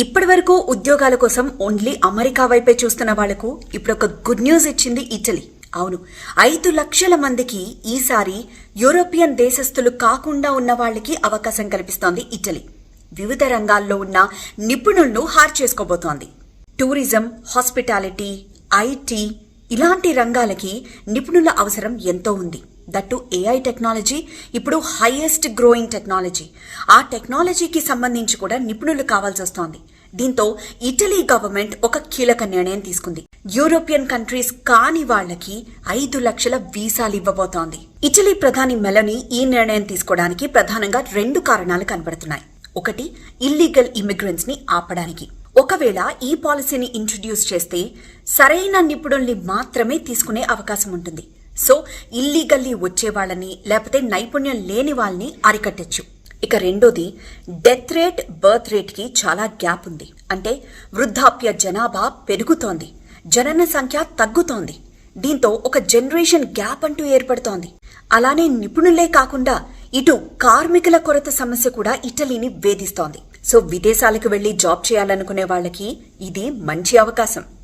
ఇప్పటి వరకు ఉద్యోగాల కోసం ఓన్లీ అమెరికా వైపే చూస్తున్న వాళ్ళకు ఇప్పుడు ఒక గుడ్ న్యూస్ ఇచ్చింది ఇటలీ. అవును ఐదు లక్షల మందికి ఈసారి యూరోపియన్ దేశస్థులు కాకుండా ఉన్న వాళ్ళకి అవకాశం కల్పిస్తోంది ఇటలీ. వివిధ రంగాల్లో ఉన్న నిపుణులను హార్ చేసుకోబోతోంది. టూరిజం హాస్పిటాలిటీ ఐటీ ఇలాంటి రంగాలకి నిపుణుల అవసరం ఎంతో ఉంది. దట్టు ఏఐ టెక్నాలజీ ఇప్పుడు హైయెస్ట్ గ్రోయింగ్ టెక్నాలజీ ఆ టెక్నాలజీకి సంబంధించి కూడా నిపుణులు కావాల్సి వస్తోంది. దీంతో ఇటలీ గవర్నమెంట్ ఒక కీలక నిర్ణయం తీసుకుంది. యూరోపియన్ కంట్రీస్ కాని వాళ్ళకి ఐదు లక్షల వీసాలు ఇవ్వబోతోంది. ఇటలీ ప్రధాని మెలని ఈ నిర్ణయం తీసుకోవడానికి ప్రధానంగా రెండు కారణాలు కనబడుతున్నాయి. ఒకటి ఇల్లీగల్ ఇమిగ్రెంట్స్ని ఆపడానికి. ఒకవేళ ఈ పాలసీని ఇంట్రడ్యూస్ చేస్తే సరైన నిపుణుల్ని మాత్రమే తీసుకునే అవకాశం ఉంటుంది. సో ఇల్లీగల్లీ వచ్చే వాళ్ళని లేకపోతే నైపుణ్యం లేని వాళ్ళని అరికట్టచ్చు. ఇక రెండోది డెత్ రేట్ బర్త్ రేట్కి చాలా గ్యాప్ ఉంది. అంటే వృద్ధాప్య జనాభా పెరుగుతోంది. జనన సంఖ్య తగ్గుతోంది. దీంతో ఒక జనరేషన్ గ్యాప్ అంటూ ఏర్పడుతోంది. అలానే నిపుణులే కాకుండా ఇటు కార్మికుల కొరత సమస్య కూడా ఇటలీని వేధిస్తోంది. సో విదేశాలకు వెళ్ళి జాబ్ చేయాలనుకునే వాళ్ళకి ఇది మంచి అవకాశం.